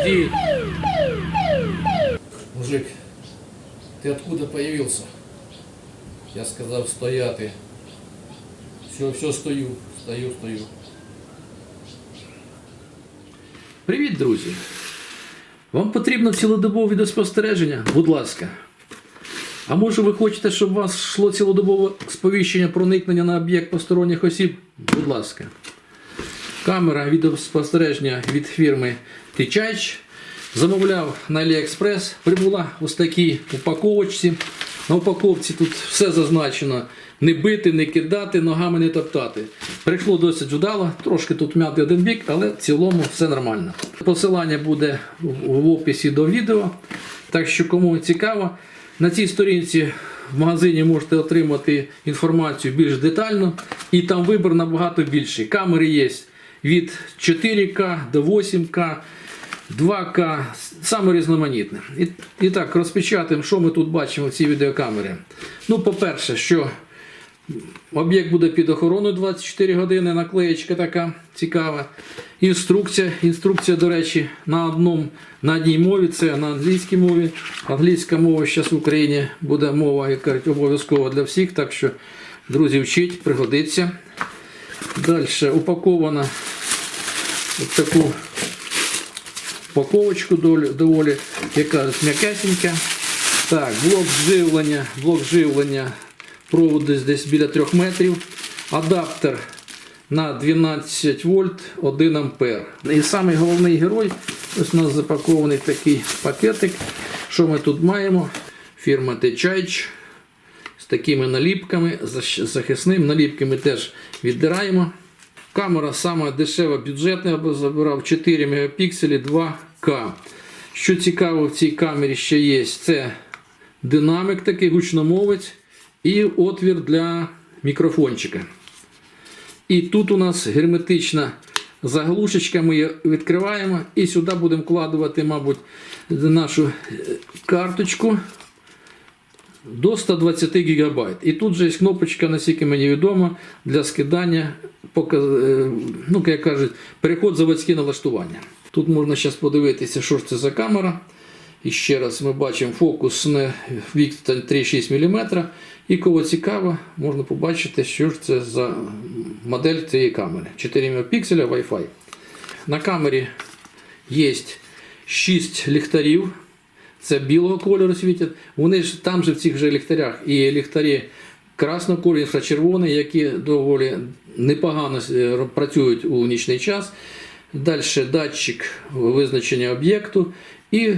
Стій. Мужик, ти откуда появился? Я сказав стояти. Все, все стою, стою, стою. Привіт, друзі! Вам потрібно цілодобове відеоспостереження? Будь ласка. А може ви хочете, щоб у вас йшло цілодобове сповіщення проникнення на об'єкт посторонніх осіб? Будь ласка. Камера відеоспостереження від фірми Тичач. Замовляв на AliExpress. Прибула ось такій упаковочці. На упаковці тут все зазначено. Не бити, не кидати, ногами не топтати. Прийшло досить вдало, трошки тут м'яти один бік, але в цілому все нормально. Посилання буде в описі до відео. Так що, кому цікаво, на цій сторінці в магазині можете отримати інформацію більш детально, і там вибір набагато більший. Камери є від 4К до 8К. 2К, саме різноманітне. І, і так, розпечатаємо, що ми тут бачимо в цій відеокамері. Ну, по-перше, що об'єкт буде під охороною 24 години, наклеєчка така цікава. Інструкція. Інструкція, до речі, на одному, на одній мові, це на англійській мові. Англійська мова зараз в Україні буде мова, як кажуть, обов'язкова для всіх. Так що, друзі, вчіть, пригодиться. Далі упакована в таку упаковочку доволі, яка м'якесенька. Так, блок живлення, блок живлення, провод десь, біля 3 метрів. Адаптер на 12 вольт 1 ампер. І самий головний герой, ось у нас запакований такий пакетик. Що ми тут маємо? Фірма Techage з такими наліпками, захисним. Наліпки ми теж віддираємо. Камера сама дешева, бюджетна, я би забирав 4 мегапікселі 2К. Що цікаво в цій камері ще є, це динамик такий гучномовець і отвір для мікрофончика. І тут у нас герметична заглушечка, ми її відкриваємо і сюди будемо вкладувати, мабуть, нашу е, карточку до 120 ГБ. І тут же є кнопочка, наскільки мені відомо, для скидання, ну, як кажуть, переход заводські налаштування. Тут можна зараз подивитися, що ж це за камера. І ще раз ми бачимо фокус на відстань 3,6 мм. І кого цікаво, можна побачити, що ж це за модель цієї камери. 4 мегапікселя Wi-Fi. На камері є 6 ліхтарів. Це білого кольору світять. Вони ж там же в цих же ліхтарях і ліхтарі красного кольору, інфрачервоний, які доволі непогано е, працюють у нічний час. Далі датчик визначення об'єкту. І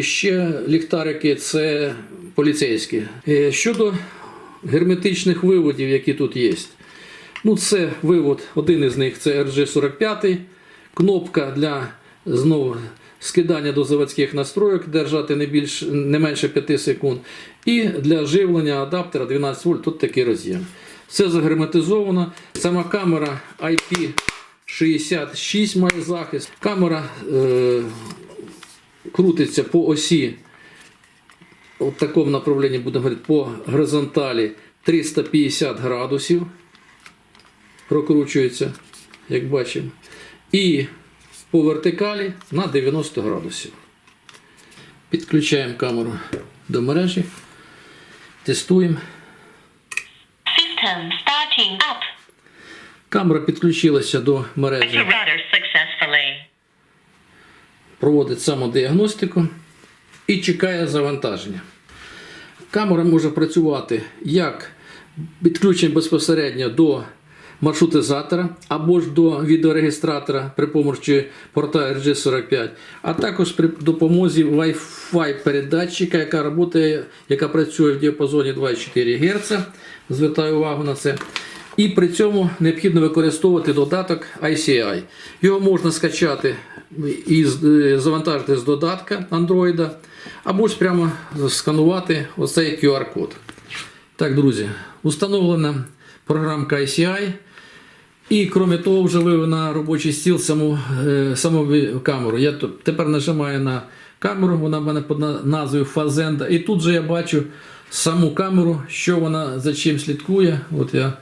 ще ліхтарики це поліцейські. Е, Щодо герметичних виводів, які тут є. Ну, це вивод, один із них це RG45, кнопка для знову скидання до заводських настройок, держати не, більш, не менше 5 секунд. І для живлення адаптера 12 вольт тут такий роз'єм. Все загерметизовано. Сама камера IP66 має захист. Камера е, крутиться по осі в такому направленні будемо говорити по горизонталі 350 градусів. Прокручується, як бачимо. І по вертикалі на 90 градусів. Підключаємо камеру до мережі. Тестуємо. System starting up. Камера підключилася до мережі. Проводить самодіагностику і чекає завантаження. Камера може працювати як підключення безпосередньо до маршрутизатора або ж до відеорегістратора при допомозі порта RG45, а також при допомозі Wi-Fi передатчика, яка працює, яка працює в діапазоні 24 Гц. Звертаю увагу на це. І при цьому необхідно використовувати додаток ICI. Його можна скачати і е, завантажити з додатка Android, або ж прямо сканувати оцей QR-код. Так, друзі, установлена програмка ICI. І крім того, вже вивів на робочий стіл саму, е, саму камеру. Я тепер нажимаю на камеру, вона в мене під назвою Фазенда. І тут же я бачу саму камеру, що вона за чим слідкує. От я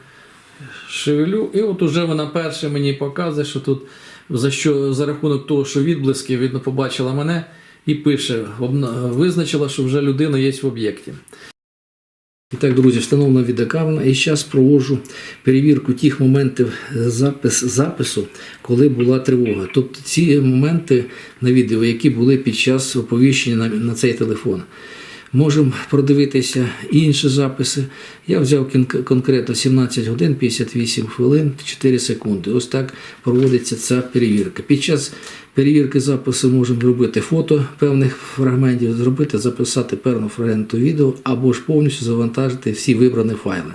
шевелю, і от уже вона перше мені показує, що тут за що за рахунок того, що відблиски, видно, побачила мене і пише, визначила, що вже людина є в об'єкті. І так, друзі, встановлена відеокамера, і зараз проводжу перевірку тих моментів запис, запису, коли була тривога. Тобто ці моменти на відео, які були під час оповіщення на, на цей телефон. Можемо продивитися інші записи. Я взяв конкретно 17 годин 58 хвилин 4 секунди. Ось так проводиться ця перевірка. Під час перевірки запису можемо робити фото певних фрагментів, зробити, записати певну фрагменту відео або ж повністю завантажити всі вибрані файли.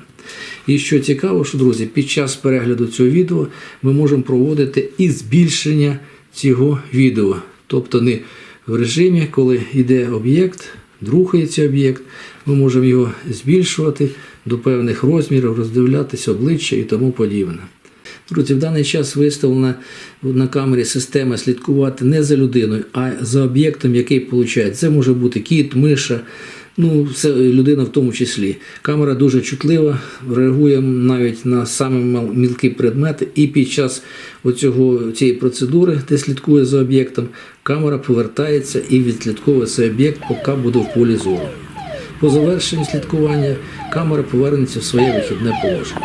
І що цікаво, що друзі, під час перегляду цього відео ми можемо проводити і збільшення цього відео. Тобто не в режимі, коли йде об'єкт, рухається об'єкт, ми можемо його збільшувати до певних розмірів, роздивлятися обличчя і тому подібне. Друзі, в даний час виставлена на камері система слідкувати не за людиною, а за об'єктом, який получає. Це може бути кіт, миша, ну, це людина в тому числі. Камера дуже чутлива, реагує навіть на мал- мілкі предмети, і під час оцього, цієї процедури, де слідкує за об'єктом, камера повертається і відслідковує цей об'єкт, поки буде в полі зору. По завершенні слідкування камера повернеться в своє вихідне положення.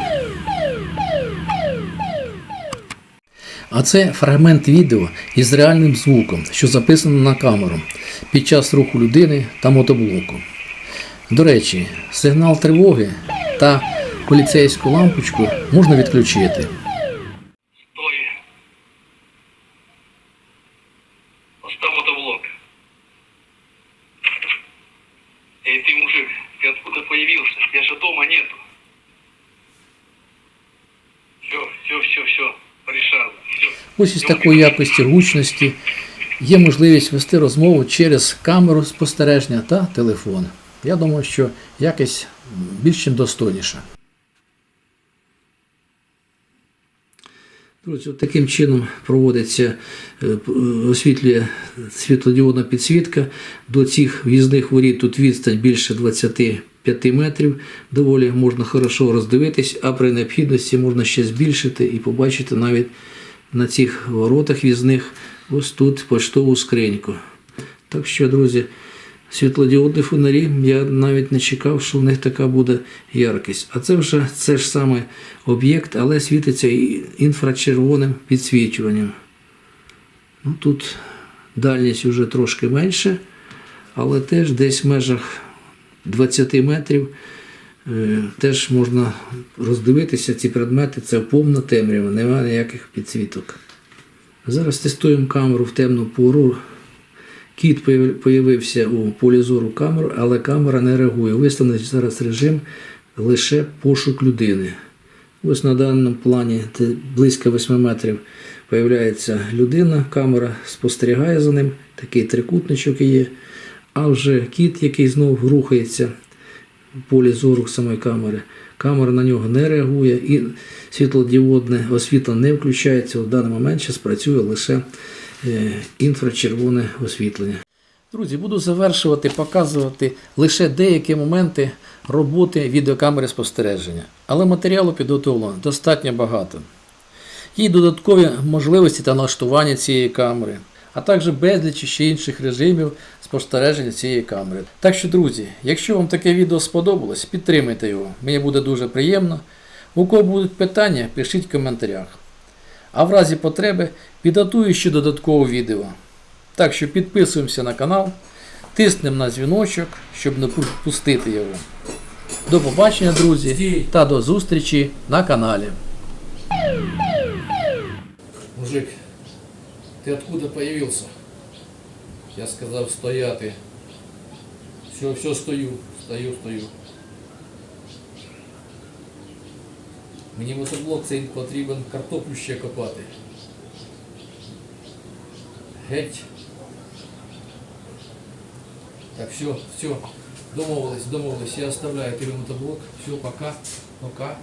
А це фрагмент відео із реальним звуком, що записано на камеру під час руху людини та мотоблоку. До речі, сигнал тривоги та поліцейську лампочку можна відключити. Стой. Поставь мотоблок. Эй, ты, мужик, ты откуда появился? Тебя же дома нету. Все, все, все, все. Порешал. Все. Ось із такої якості гучності є можливість вести розмову через камеру спостереження та телефон. Я думаю, що якість більш чим достойніша. Друзі, таким чином проводиться, е, е, освітлює світлодіодна підсвітка. До цих в'їзних воріт тут відстань більше 25 метрів. Доволі можна хорошо роздивитись, а при необхідності можна ще збільшити і побачити навіть на цих воротах в'їзних ось тут поштову скриньку. Так що, друзі, світлодіодні фонарі, я навіть не чекав, що в них така буде яркість. А це вже це ж саме об'єкт, але світиться інфрачервоним підсвічуванням. Ну, тут дальність вже трошки менше, але теж десь в межах 20 метрів е, теж можна роздивитися ці предмети. Це повна темрява, немає ніяких підсвіток. Зараз тестуємо камеру в темну пору. Кіт появ- появився у полі зору камери, але камера не реагує. Виставлений зараз режим лише пошук людини. Ось на даному плані близько 8 метрів появляється людина, камера спостерігає за ним, такий трикутничок є. А вже кіт, який знову рухається в полі зору самої камери, камера на нього не реагує і світлодіодне освітлення не включається. В даний момент зараз працює лише інфрачервоне освітлення. Друзі, буду завершувати, показувати лише деякі моменти роботи відеокамери спостереження. Але матеріалу підготовлено достатньо багато. Є додаткові можливості та налаштування цієї камери, а також безліч ще інших режимів спостереження цієї камери. Так що, друзі, якщо вам таке відео сподобалось, підтримайте його. Мені буде дуже приємно. У кого будуть питання, пишіть в коментарях. А в разі потреби підготую ще додаткове відео. Так що підписуємося на канал, тиснемо на дзвіночок, щоб не пропустити його. До побачення, друзі, та до зустрічі на каналі. Мужик, ти откуда появился? Я сказав стояти. Все, все стою, стою, стою. Мені мотоблок цей потрібен картоплю ще копати. Геть. Так, все, все. Домовились, домовились. Я оставляю тебе мотоблок. Все, пока, пока.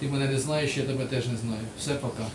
Ти мене не знаєш, я тебе теж не знаю. Все, пока.